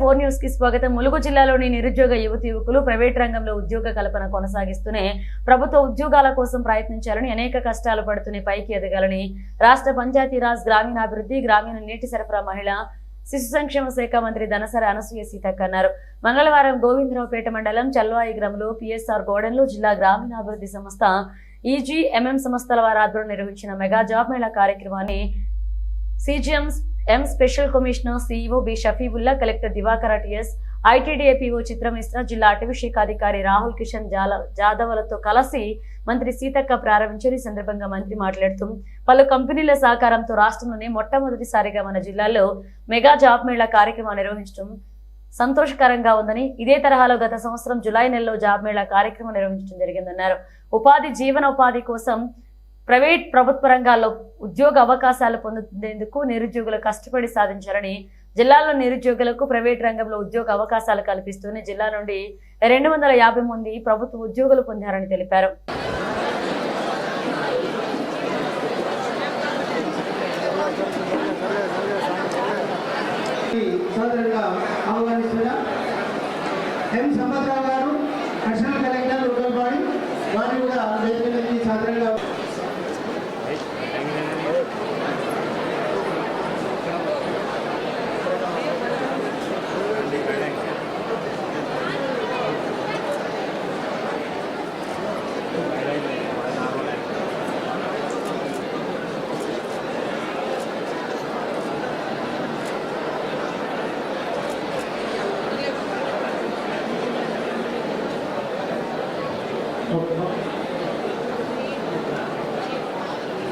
Four న్యూస్కి స్వాగతం. ములుగు జిల్లాలోని నిరుద్యోగ యువతి యువకులు ప్రైవేట్ రంగంలో ఉద్యోగ కల్పన కొనసాగిస్తూనే ప్రభుత్వ ఉద్యోగాల కోసం ప్రయత్నించాలని అనేక కష్టాలు పడుతూనే పైకి ఎదగాలని రాష్ట్ర పంచాయతీరాజ్ గ్రామీణాభివృద్ధి గ్రామీణ నీటి సరఫరా మహిళ శిశు సంక్షేమ శాఖ మంత్రి ధనసరి అనసూయ సీతక్క అన్నారు. మంగళవారం గోవిందరావుపేట మండలం చల్వాయి గ్రామంలో పిఎస్ఆర్ గోడెన్లో జిల్లా గ్రామీణాభివృద్ధి సంస్థ ఈజీ ఎంఎం సంస్థల వారి ఆధ్వర్యంలో నిర్వహించిన మెగా జాబ్ మేళా కార్యక్రమాన్ని CGM M special commissioner CEO B Shafiullah collector Divakar TS ITDA PO Chitra Mishra జిల్లా అటవీ అధికారి రాహుల్ కిషన్ జాల కలిసి మంత్రి సీతక్క ప్రారంభించారు ఈ సందర్భంగా మంత్రి మాట్లాడుతూ పలు కంపెనీల సహకారంతో రాష్ట్రంలోనే మొట్టమొదటిసారిగా మన జిల్లాలో మెగా జాబ్ మేళా కార్యక్రమం నిర్వహించడం సంతోషకరంగా ఉందని ఇదే తరహాలో గత సంవత్సరం జులై నెలలో జాబ్ మేళా కార్యక్రమం నిర్వహించడం జరిగిందన్నారు. ఉపాధి జీవన ఉపాధి కోసం ప్రైవేట్ ప్రభుత్వ రంగాల్లో ఉద్యోగ అవకాశాలు పొందేందుకు నిరుద్యోగులు కష్టపడి సాధించారని జిల్లాలో నిరుద్యోగులకు ప్రైవేట్ రంగంలో ఉద్యోగ అవకాశాలు కల్పిస్తూనే జిల్లా నుండి రెండు వందల యాభై మంది ప్రభుత్వ ఉద్యోగులు పొందారని తెలిపారు. సోదరుగా ఎం గారు కలెక్టర్ వారిని కూడా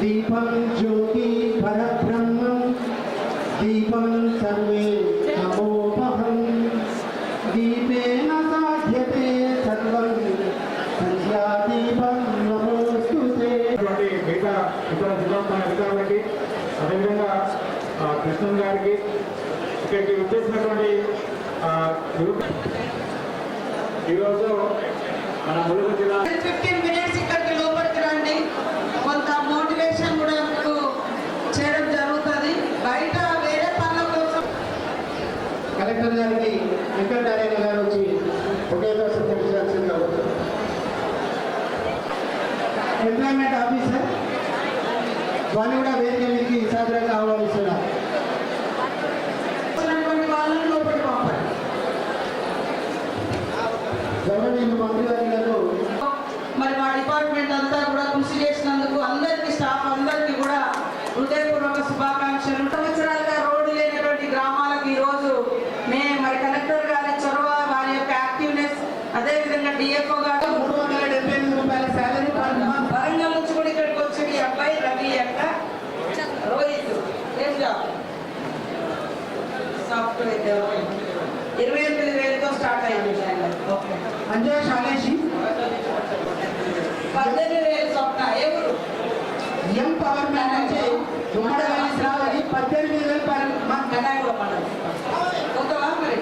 దీపం జ్యోతి పరబ్రహ్మం దీపం సర్వే తమోపహం దీపేన సాధ్యతే సర్వం సంధ్యాదీపం ఉన్నటువంటి మిగతా ఇతర జిల్లా అధికారులకి అదేవిధంగా కృష్ణన్ గారికి ఇక్కడికి వచ్చేసినటువంటి ఈరోజు మన ములుగు జిల్లా ఒకే కోసం తెలిసాల్సిందిగా ఎంప్లాయ్మెంట్ ఆఫీసర్ వారిని కూడా వేదిక మీదకి సాధారణంగా ఆహ్వానిస్తున్నారు. గవర్నమెంట్ మంత్రి గారి గారు మరి మా డిపార్ట్మెంట్ అంతా కూడా కృషి చేసినందుకు అందరికీ స్టాఫ్ అందరికీ కూడా హృదయపూర్వక శుభాకాంక్షలు సంవత్సరాలుగా రోడ్డు లేనటువంటి గ్రామాలకు ఈరోజు మేము మరి కలెక్టర్ గారి చొరవ వారి యొక్క యాక్టివ్నెస్ అదేవిధంగా డిఎఫ్ఓ గారు మూడు వందల డెబ్బై ఎనిమిది రూపాయల శాలరీ వరంగల్ నుంచి కూడా ఇక్కడికి వచ్చి అబ్బాయి రవి అక్క రోహిత్ ఏం జాబ్ సాఫ్ట్వేర్ డెవలప్మెంట్ ఇరవై ఎనిమిది వేలతో స్టార్ట్ అయింది ఓకే అంజయ్ షాలేషి పద్దెనిమిది వేలు స్వప్న ఊరు ఎం పవర్ నుంచి ఉమ్మడవల్లి శ్రావణి పద్దెనిమిది వేలు పర్ మంత్ కడాయిలో మండలం ఓకేవా మరి.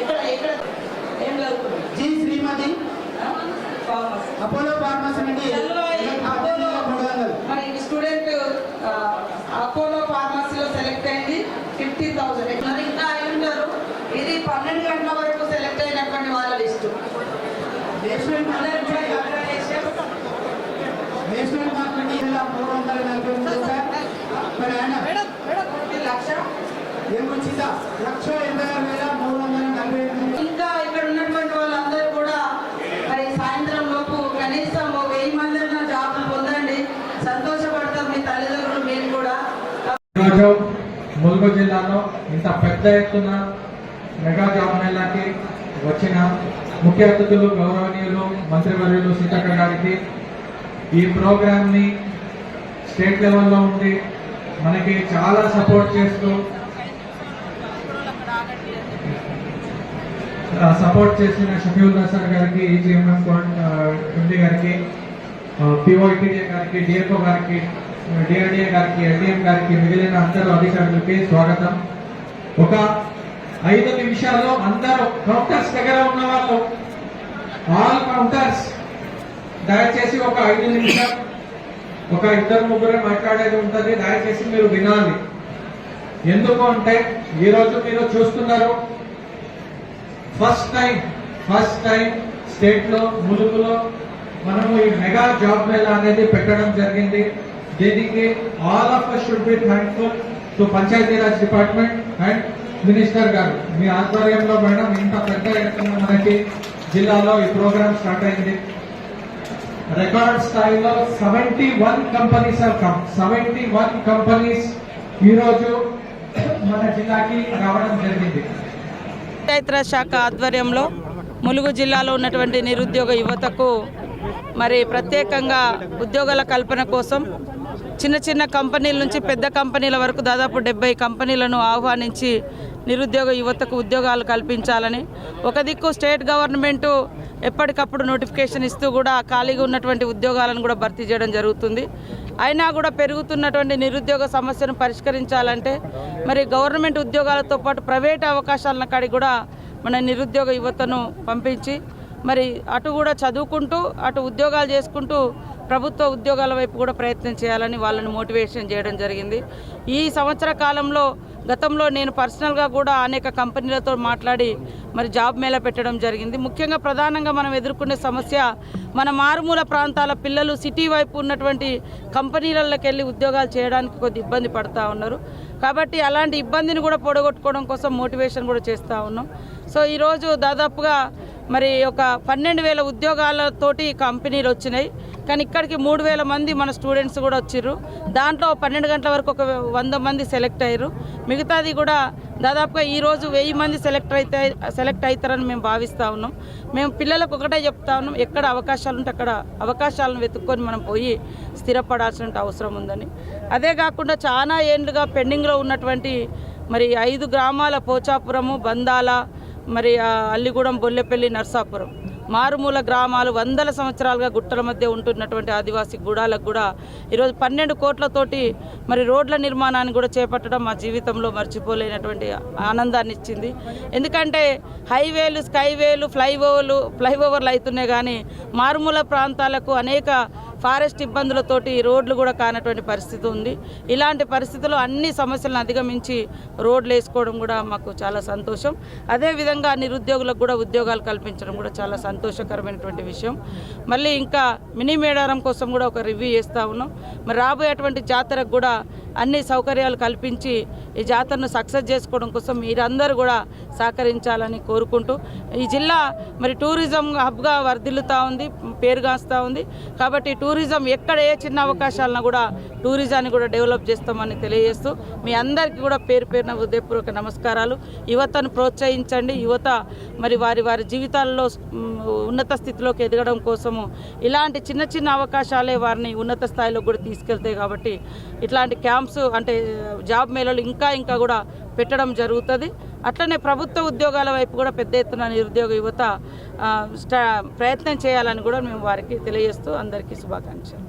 ఎక్కడ ఎక్కడ? ఏం చదువుతుంది జి శ్రీమతి. అపోలో ఫార్మసీ నుండి మరి స్టూడెంట్ అపోలో ఫార్మసీలో సెలెక్ట్ అయింది ఫిఫ్టీ థౌసండ్. మరి ఇంకా అయి ఉంటారు ఇది పన్నెండు గంటల వరకు సెలెక్ట్ అయినటువంటి వాళ్ళ లిస్టు. బేస్మెంట్. బేస్మెంట్ మూడు వందల నలభై లక్ష. ఏమొచ్చిందా లక్ష ఎనభై వేల మూడు వందల నలభై ఎనిమిది ఇంకా ఇక్కడ ఉన్నటువంటి వాళ్ళందరూ కూడా మరి సాయంత్రం లోపు కనీసం ఓ వెయ్యి మంది జాబ్ పొందండి సంతోషపడతాం మీ తల్లిదండ్రులు మీరు కూడా ఈరోజు ములుగు జిల్లాలో ఇంత పెద్ద ఎత్తున మెగా జాబ్ మేళాకి వచ్చిన ముఖ్య అతిథులు గౌరవనీయులు మంత్రివర్యులు సీతక్క గారికి ఈ ప్రోగ్రామ్ని స్టేట్ లెవెల్లో ఉండి మనకి చాలా సపోర్ట్ చేస్తూ సపోర్ట్ చేసిన షఫీల్ నసర్ గారికి ఈజీఎంఎం ఎండి గారికి పిఓఐటీడీఏ గారికి డిఎఫ్ఓ గారికి డిఆర్డిఏ గారికి ఎస్డిఎం గారికి మిగిలిన అందరూ అధికారులకి స్వాగతం. ఒక ఐదు నిమిషాల్లో అందరూ కౌంటర్స్ దగ్గర ఉన్న వాళ్ళు ఆల్ కౌంటర్స్ దయచేసి ఒక ఐదు నిమిషాలు ఒక ఇద్దరు ముగ్గురే మాట్లాడేది ఉంటుంది దయచేసి మీరు వినాలి. ఎందుకు అంటే ఈరోజు మీరు చూస్తున్నారు ఫస్ట్ టైం ఫస్ట్ టైం స్టేట్లో ములుగులో మనము ఈ మెగా జాబ్ మేళ అనేది పెట్టడం జరిగింది. దీనికి all of us should be thankful to Panchayati Raj department and minister garu. మీ ఆధ్వర్యంలో మేడం ఇంత పెద్ద ఎత్తున మనకి జిల్లాలో ఈ ప్రోగ్రామ్ స్టార్ట్ అయింది. రికార్డ్ స్థాయిలో seventy one companies are come seventy one companies ఈరోజు మన జిల్లాకి రావడం జరిగింది. పంచాయతీరాజ్ శాఖ ఆధ్వర్యంలో ములుగు జిల్లాలో ఉన్నటువంటి నిరుద్యోగ యువతకు మరి ప్రత్యేకంగా ఉద్యోగాల కల్పన కోసం చిన్న చిన్న కంపెనీల నుంచి పెద్ద కంపెనీల వరకు దాదాపు డెబ్బై కంపెనీలను ఆహ్వానించి నిరుద్యోగ యువతకు ఉద్యోగాలు కల్పించాలని. ఒక దిక్కు స్టేట్ గవర్నమెంటు ఎప్పటికప్పుడు నోటిఫికేషన్ ఇస్తూ కూడా ఖాళీగా ఉన్నటువంటి ఉద్యోగాలను కూడా భర్తీ చేయడం జరుగుతుంది. అయినా కూడా పెరుగుతున్నటువంటి నిరుద్యోగ సమస్యను పరిష్కరించాలంటే మరి గవర్నమెంట్ ఉద్యోగాలతో పాటు ప్రైవేట్ అవకాశాలను కాడికి కూడా మన నిరుద్యోగ యువతను పంపించి మరి అటు కూడా చదువుకుంటూ అటు ఉద్యోగాలు చేసుకుంటూ ప్రభుత్వ ఉద్యోగాల వైపు కూడా ప్రయత్నం చేయాలని వాళ్ళని మోటివేషన్ చేయడం జరిగింది. ఈ సంవత్సర కాలంలో గతంలో నేను పర్సనల్గా కూడా అనేక కంపెనీలతో మాట్లాడి మరి జాబ్ మేళ పెట్టడం జరిగింది. ముఖ్యంగా ప్రధానంగా మనం ఎదుర్కొనే సమస్య మన మారుమూల ప్రాంతాల పిల్లలు సిటీ వైపు ఉన్నటువంటి కంపెనీలలోకి వెళ్ళి ఉద్యోగాలు చేయడానికి కొద్ది ఇబ్బంది పడతా ఉన్నారు. కాబట్టి అలాంటి ఇబ్బందిని కూడా పొడగొట్టుకోవడం కోసం మోటివేషన్ కూడా చేస్తూ ఉన్నాం. సో ఈరోజు దాదాపుగా మరి ఒక పన్నెండు వేల ఉద్యోగాలతోటి కంపెనీలు వచ్చినాయి. కానీ ఇక్కడికి మూడు వేల మంది మన స్టూడెంట్స్ కూడా వచ్చిర్రు. దాంట్లో పన్నెండు గంటల వరకు ఒక వంద మంది సెలెక్ట్ అయ్యారు. మిగతాది కూడా దాదాపుగా ఈరోజు వెయ్యి మంది సెలెక్ట్ అయితే సెలెక్ట్ అవుతారని మేము భావిస్తూ ఉన్నాం. మేము పిల్లలకు ఒకటే చెప్తా ఉన్నాం ఎక్కడ అవకాశాలు ఉంటే అక్కడ అవకాశాలను వెతుక్కొని మనం పోయి స్థిరపడాల్సిన అవసరం ఉందని. అదే కాకుండా చాలా ఏండ్లుగా పెండింగ్లో ఉన్నటువంటి మరి ఐదు గ్రామాల పోచాపురము బందాల మరి అల్లిగూడెం బొల్లెపల్లి నర్సాపురం. మారుమూల గ్రామాలు వందల సంవత్సరాలుగా గుట్టల మధ్య ఉంటున్నటువంటి ఆదివాసీ గూడాలకు కూడా ఈరోజు పన్నెండు కోట్లతోటి మరి రోడ్ల నిర్మాణాన్ని కూడా చేపట్టడం మా జీవితంలో మర్చిపోలేనటువంటి ఆనందాన్ని ఇచ్చింది. ఎందుకంటే హైవేలు స్కైవేలు ఫ్లైఓవర్లు ఫ్లైఓవర్లు అవుతున్నాయి కానీ మారుమూల ప్రాంతాలకు అనేక ఫారెస్ట్ ఇబ్బందులతోటి రోడ్లు కూడా కానటువంటి పరిస్థితి ఉంది. ఇలాంటి పరిస్థితుల్లో అన్ని సమస్యలను అధిగమించి రోడ్లు వేసుకోవడం కూడా మాకు చాలా సంతోషం. అదేవిధంగా నిరుద్యోగులకు కూడా ఉద్యోగాలు కల్పించడం కూడా చాలా సంతోషకరమైనటువంటి విషయం. మళ్ళీ ఇంకా మినీ మేడారం కోసం కూడా ఒక రివ్యూ చేస్తూ ఉన్నాం. మరి రాబోయేటువంటి జాతరకు కూడా అన్ని సౌకర్యాలు కల్పించి ఈ జాతరను సక్సెస్ చేసుకోవడం కోసం మీరందరూ కూడా సహకరించాలని కోరుకుంటూ ఈ జిల్లా మరి టూరిజం హబ్గా వర్ధిల్లుతూ ఉంది పేరుగాస్తూ ఉంది. కాబట్టి టూరిజం ఎక్కడ ఏ చిన్న అవకాశాలను కూడా టూరిజాన్ని కూడా డెవలప్ చేస్తామని తెలియజేస్తూ మీ అందరికీ కూడా పేరు పేరున హృదయపూర్వక నమస్కారాలు. యువతను ప్రోత్సహించండి. యువత మరి వారి వారి జీవితాల్లో ఉన్నత స్థితిలోకి ఎదగడం కోసము ఇలాంటి చిన్న చిన్న అవకాశాలే వారిని ఉన్నత స్థాయిలో కూడా తీసుకెళ్తాయి కాబట్టి ఇట్లాంటి క్యాంప్స్ అంటే జాబ్ మేళలు ఇంకా ఇంకా కూడా పెట్టడం జరుగుతుంది. అట్లనే ప్రభుత్వ ఉద్యోగాల వైపు కూడా పెద్ద ఎత్తున నిరుద్యోగ యువత స్టా ప్రయత్నం చేయాలని కూడా మేము వారికి తెలియజేస్తూ అందరికీ శుభాకాంక్షలు.